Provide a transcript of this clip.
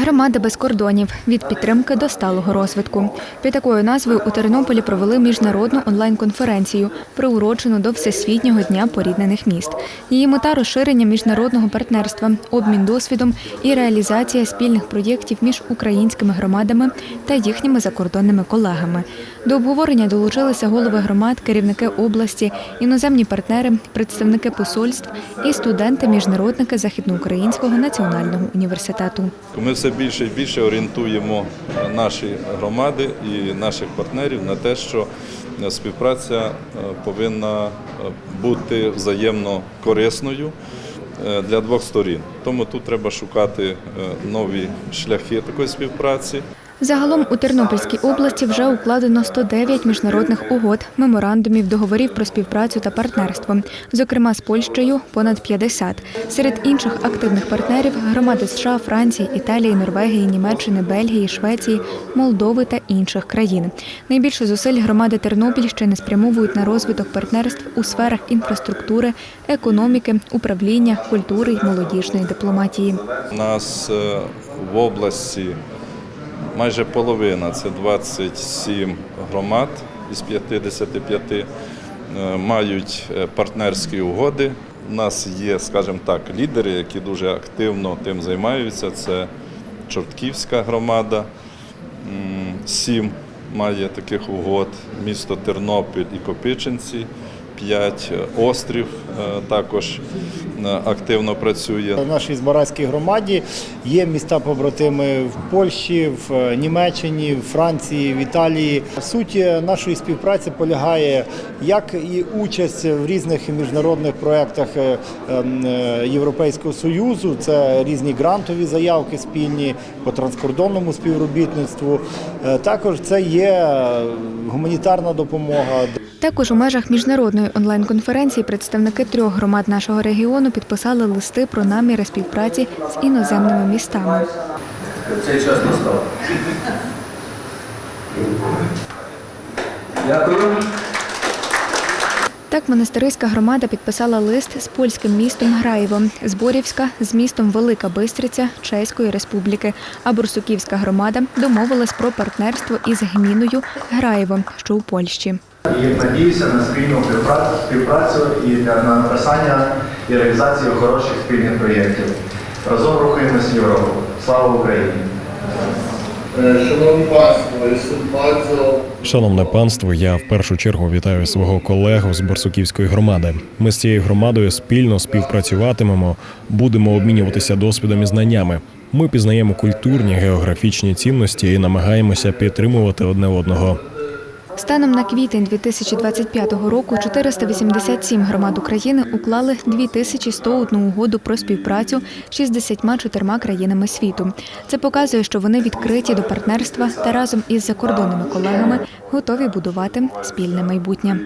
Громада без кордонів від підтримки до сталого розвитку. Під такою назвою у Тернополі провели міжнародну онлайн-конференцію, приурочену до Всесвітнього дня поріднених міст. Її мета розширення міжнародного партнерства, обмін досвідом і реалізація спільних проєктів між українськими громадами та їхніми закордонними колегами. До обговорення долучилися голови громад, керівники області, іноземні партнери, представники посольств і студенти-міжнародники Західноукраїнського національного університету. Ми все більше і більше орієнтуємо наші громади і наших партнерів на те, що співпраця е, повинна е, бути взаємно корисною е, для двох сторін. Тому тут треба шукати нові шляхи такої співпраці. Загалом у Тернопільській області вже укладено 109 міжнародних угод, меморандумів, договорів про співпрацю та партнерство. Зокрема, з Польщею понад 50. Серед інших активних партнерів громади США, Франції, Італії, Норвегії, Німеччини, Бельгії, Швеції, Молдови та інших країн. Найбільше зусиль громади Тернопільщини спрямовують на розвиток партнерств у сферах інфраструктури, економіки, управління, культури й молодіжної дипломатії. У нас е, в області майже половина це 27 громад із 55 е, мають е, партнерські угоди. У нас є, скажімо так, лідери, які дуже активно тим займаються. Це Чортківська громада, сім має таких угод, місто Тернопіль і Копичинці, п'ять острів е, також е, активно працює. В нашій Збаразькій громаді є міста побратими в Польщі, в е, Німеччині, в Франції, в Італії. Суть нашої співпраці полягає як і участь в різних міжнародних проєктах ем, Європейського союзу. Це різні грантові заявки спільні по транскордонному співробітництву. Також це є гуманітарна допомога. Також у межах міжнародної онлайн-конференції представники трьох громад нашого регіону підписали листи про наміри співпраці з іноземними містами. Цей час настав. Дякую. Так, монастириська громада підписала лист з польським містом Граєво, Зборівська з містом Велика Бистриця Чеської Республіки. А Бурсуківська громада домовилась про партнерство із гміною Граєво, що у Польщі. І надіюся на спільну співпрацю, і для написання і реалізацію хороших спільних проєктів. Разом рухаємось в Європу. Слава Україні! Bardzo Шановне панство, я в першу чергу вітаю свого колегу з Барсуківської громади. Ми з цією громадою спільно співпрацюватимемо, будемо обмінюватися досвідом і знаннями. Ми пізнаємо культурні географічні цінності і намагаємося підтримувати одне одного. Станом на квітень 2025 року 487 громад України уклали 2101 угоду про співпрацю з 64 країнами світу. Це показує, що вони відкриті до партнерства та разом із закордонними колегами готові будувати спільне майбутнє.